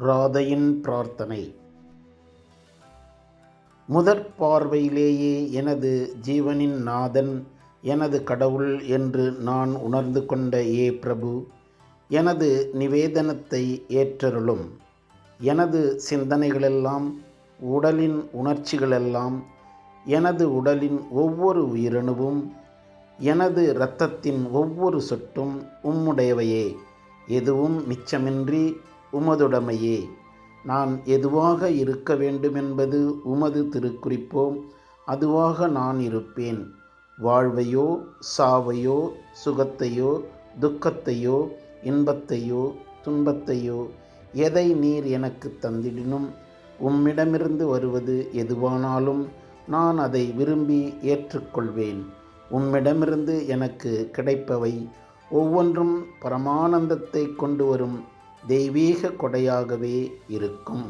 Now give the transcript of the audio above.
ராதையின் பிரார்த்தனை. முதற் பார்வையிலேயே எனது ஜீவனின் நாதன் எனது கடவுள் என்று நான் உணர்ந்து கொண்ட ஏ பிரபு எனது நிவேதனத்தை ஏற்றருளும். எனது சிந்தனைகளெல்லாம் உடலின் உணர்ச்சிகளெல்லாம் எனது உடலின் ஒவ்வொரு உயிரணுவும் எனது இரத்தத்தின் ஒவ்வொரு சொட்டும் உம்முடையவையே. எதுவும் மிச்சமின்றி உமதுடமையே. நான் எதுவாக இருக்க வேண்டுமென்பது உமது திருக்குறிப்போ அதுவாக நான் இருப்பேன். வாழ்வையோ சாவையோ சுகத்தையோ துக்கத்தையோ இன்பத்தையோ துன்பத்தையோ எதை நீர் எனக்கு தந்திடினும்? உம்மிடமிருந்து வருவது எதுவானாலும் நான் அதை விரும்பி ஏற்றுக்கொள்வேன். உம்மிடமிருந்து எனக்கு கிடைப்பவை ஒவ்வொன்றும் பரமானந்தத்தை கொண்டு வரும் தெய்வீக கொடையாகவே இருக்கும்.